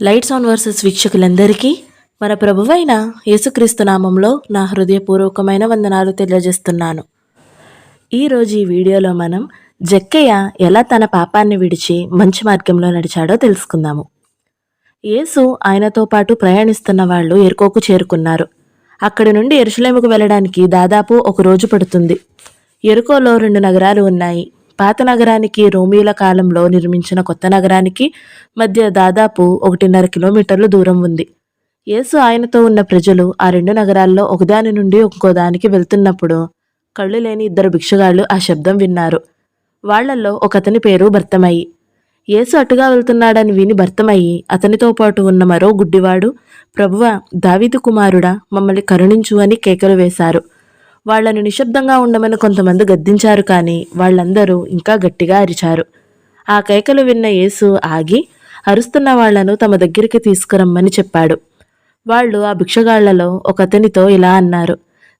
Lights on versus వీక్షకులందరికీ మన ప్రభువైన యేసుక్రీస్తు నామంలో నా హృదయపూర్వకమైన వందనాలు తెలియజేస్తున్నాను. ఈరోజు ఈ వీడియోలో మనం జక్కయ్య ఎలా తన పాపాన్ని విడిచి మంచి మార్గంలో నడిచాడో తెలుసుకుందాము. యేసు ఆయనతో పాటు ప్రయాణిస్తున్న వాళ్ళు ఎరుకోకు చేరుకున్నారు. అక్కడి నుండి ఎరుసలేముకు వెళ్ళడానికి దాదాపు ఒక రోజు పడుతుంది. ఎరుకోలో రెండు నగరాలు ఉన్నాయి. పాత నగరానికి రోమిల కాలంలో నిర్మించిన కొత్త నగరానికి మధ్య దాదాపు ఒకటిన్నర కిలోమీటర్లు దూరం ఉంది. యేసు ఆయనతో ఉన్న ప్రజలు ఆ రెండు నగరాల్లో ఒకదాని నుండి ఇంకో దానికి వెళ్తున్నప్పుడు కళ్ళు లేని ఇద్దరు భిక్షగాళ్ళు ఆ శబ్దం విన్నారు. వాళ్ళల్లో ఒకతని పేరు భర్తమయ్యి. యేసు అటుగా వెళ్తున్నాడని విని భర్తమయ్యి అతనితో పాటు ఉన్న మరో గుడ్డివాడు ప్రభువ దావీదు కుమారుడా మమ్మల్ని కరుణించు అని కేకలు వేశారు. వాళ్ళను నిశ్శబ్దంగా ఉండమని కొంతమంది గద్దించారు కానీ వాళ్ళందరూ ఇంకా గట్టిగా అరిచారు. ఆ కేకలు విన్న యేసు ఆగి అరుస్తున్న వాళ్ళను తమ దగ్గరికి తీసుకురమ్మని చెప్పాడు. వాళ్ళు ఆ భిక్షగాళ్ళలో ఒకతనితో ఇలా అన్నారు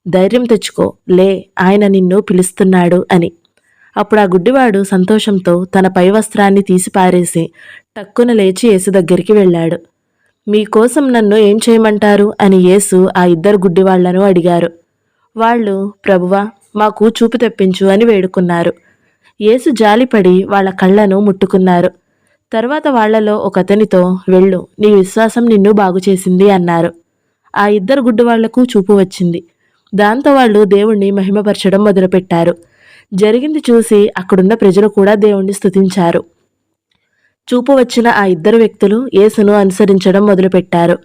ధైర్యం తెచ్చుకో లే ఆయన నిన్ను పిలుస్తున్నాడు అని. అప్పుడు ఆ గుడ్డివాడు సంతోషంతో తన పై వస్త్రాన్ని తీసి పారేసి టక్కున లేచి యేసు దగ్గరికి వెళ్ళాడు. మీకోసం నన్ను ఏం చేయమంటారు? అని యేసు ఆ ఇద్దరు గుడ్డివాళ్ళను అడిగారు. వాళ్ళు ప్రభువా మాకు చూపు తెప్పించు అని వేడుకున్నారు. యేసు జాలిపడి వాళ్ళ కళ్ళను ముట్టుకున్నారు. తర్వాత వాళ్ళలో ఒకతనితో వెళ్ళు నీ విశ్వాసం నిన్ను బాగు చేసింది అన్నారు. ఆ ఇద్దరు గుడ్డివాళ్ళకు చూపు వచ్చింది. దాంతో వాళ్ళు దేవుణ్ణి మహిమపరచడం మొదలుపెట్టారు. జరిగింది చూసి అక్కడున్న ప్రజలు కూడా దేవుణ్ణి స్థుతించారు చూపు వచ్చిన ఆ ఇద్దరు వ్యక్తులు యేసును అనుసరించడం మొదలుపెట్టారు.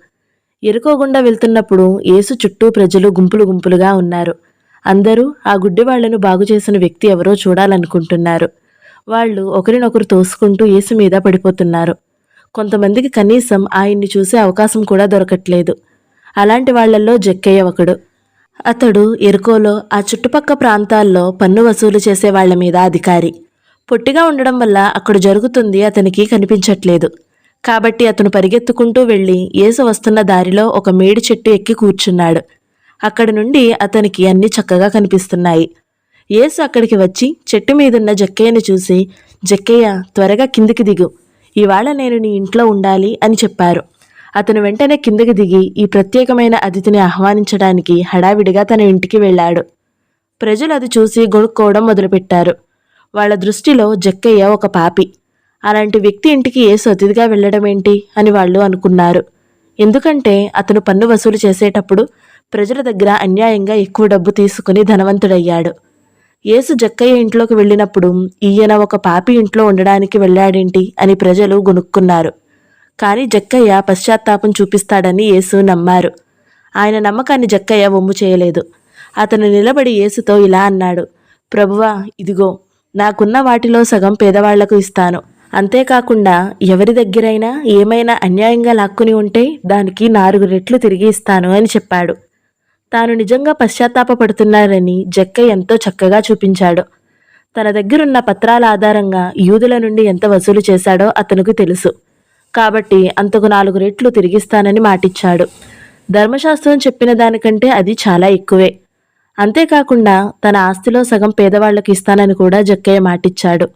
ఎరుకోగుండా వెళ్తున్నప్పుడు ఏసు చుట్టూ ప్రజలు గుంపులు గుంపులుగా ఉన్నారు. అందరూ ఆ గుడ్డివాళ్ళను బాగు చేసిన వ్యక్తి ఎవరో చూడాలనుకుంటున్నారు. వాళ్ళు ఒకరినొకరు తోసుకుంటూ ఏసు మీద పడిపోతున్నారు. కొంతమందికి కనీసం ఆయన్ని చూసే అవకాశం కూడా దొరకట్లేదు. అలాంటి వాళ్ళల్లో జక్కయ్య ఒకడు. అతడు ఎరుకోలో ఆ చుట్టుపక్క ప్రాంతాల్లో పన్ను వసూలు చేసే వాళ్ళ మీద అధికారి. పొట్టిగా ఉండడం వల్ల అక్కడ జరుగుతుంది అతనికి కనిపించట్లేదు. కాబట్టి అతను పరిగెత్తుకుంటూ వెళ్ళి యేసు వస్తున్న దారిలో ఒక మేడి చెట్టు ఎక్కి కూర్చున్నాడు. అక్కడి నుండి అతనికి అన్ని చక్కగా కనిపిస్తున్నాయి. యేసు అక్కడికి వచ్చి చెట్టు మీదున్న జక్కయ్యను చూసి జక్కయ్య త్వరగా కిందికి దిగు. ఇవాళ నేను నీ ఇంట్లో ఉండాలి అని చెప్పారు. అతను వెంటనే కిందకి దిగి ఈ ప్రత్యేకమైన అతిథిని ఆహ్వానించడానికి హడావిడిగా తన ఇంటికి వెళ్ళాడు. ప్రజలు అది చూసి గొనుక్కోవడం మొదలుపెట్టారు. వాళ్ళ దృష్టిలో జక్కయ్య ఒక పాపి. అలాంటి వ్యక్తి ఇంటికి యేసు అతిథిగా వెళ్ళడం ఏంటి అని వాళ్ళు అనుకున్నారు. ఎందుకంటే అతను పన్ను వసూలు చేసేటప్పుడు ప్రజల దగ్గర అన్యాయంగా ఎక్కువ డబ్బు తీసుకుని ధనవంతుడయ్యాడు. యేసు జక్కయ్య ఇంట్లోకి వెళ్ళినప్పుడు ఈయన ఒక పాపి ఇంట్లో ఉండడానికి వెళ్ళాడేంటి అని ప్రజలు గొనుక్కున్నారు. కానీ జక్కయ్య పశ్చాత్తాపం చూపిస్తాడని యేసు నమ్మారు. ఆయన నమ్మకాన్ని జక్కయ్య వమ్ము చేయలేదు. అతను నిలబడి యేసుతో ఇలా అన్నాడు ప్రభువా ఇదిగో నాకున్న వాటిలో సగం పేదవాళ్ళకు ఇస్తాను. అంతేకాకుండా ఎవరి దగ్గరైనా ఏమైనా అన్యాయంగా లాక్కుని ఉంటే దానికి నాలుగు రెట్లు తిరిగి ఇస్తాను అని చెప్పాడు. తాను నిజంగా పశ్చాత్తాపపడుతున్నారని జక్క ఎంతో చక్కగా చూపించాడు. తన దగ్గరున్న పత్రాల ఆధారంగా యూదుల నుండి ఎంత వసూలు చేశాడో అతనికి తెలుసు. కాబట్టి అంతకు నాలుగు రెట్లు తిరిగిస్తానని మాటిచ్చాడు. ధర్మశాస్త్రం చెప్పిన దానికంటే అది చాలా ఎక్కువే. అంతేకాకుండా తన ఆస్తిలో సగం పేదవాళ్ళకు ఇస్తానని కూడా జక్కయ్య మాటిచ్చాడు.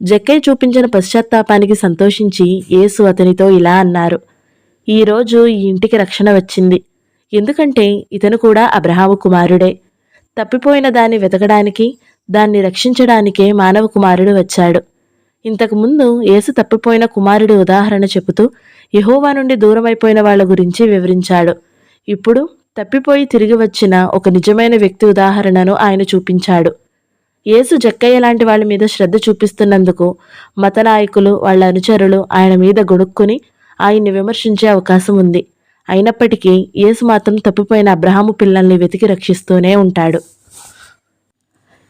జక్కయ్య చూపించిన పశ్చాత్తాపానికి సంతోషించి యేసు అతనితో ఇలా అన్నారు ఈరోజు ఈ ఇంటికి రక్షణ వచ్చింది. ఎందుకంటే ఇతను కూడా అబ్రహాము కుమారుడే. తప్పిపోయిన దాన్ని వెతకడానికి దాన్ని రక్షించడానికే మానవ కుమారుడు వచ్చాడు. ఇంతకుముందు యేసు తప్పిపోయిన కుమారుడి ఉదాహరణ చెబుతూ యహోవా నుండి దూరమైపోయిన వాళ్ళ గురించి వివరించాడు. ఇప్పుడు తప్పిపోయి తిరిగి వచ్చిన ఒక నిజమైన వ్యక్తి ఉదాహరణను ఆయన చూపించాడు. యేసు జక్కయ్య లాంటి వాళ్ళ మీద శ్రద్ధ చూపిస్తున్నందుకు మత నాయకులు వాళ్ళ అనుచరులు ఆయన మీద గొడుక్కుని ఆయన్ని విమర్శించే అవకాశం ఉంది. అయినప్పటికీ యేసు మాత్రం తప్పిపోయిన అబ్రహాము పిల్లల్ని వెతికి రక్షిస్తూనే ఉంటాడు.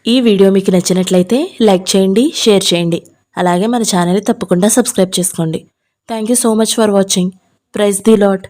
ఈ వీడియో మీకు నచ్చినట్లయితే లైక్ చేయండి షేర్ చేయండి. అలాగే మన ఛానల్ని తప్పకుండా సబ్స్క్రైబ్ చేసుకోండి. Thank you so much for watching. Praise the Lord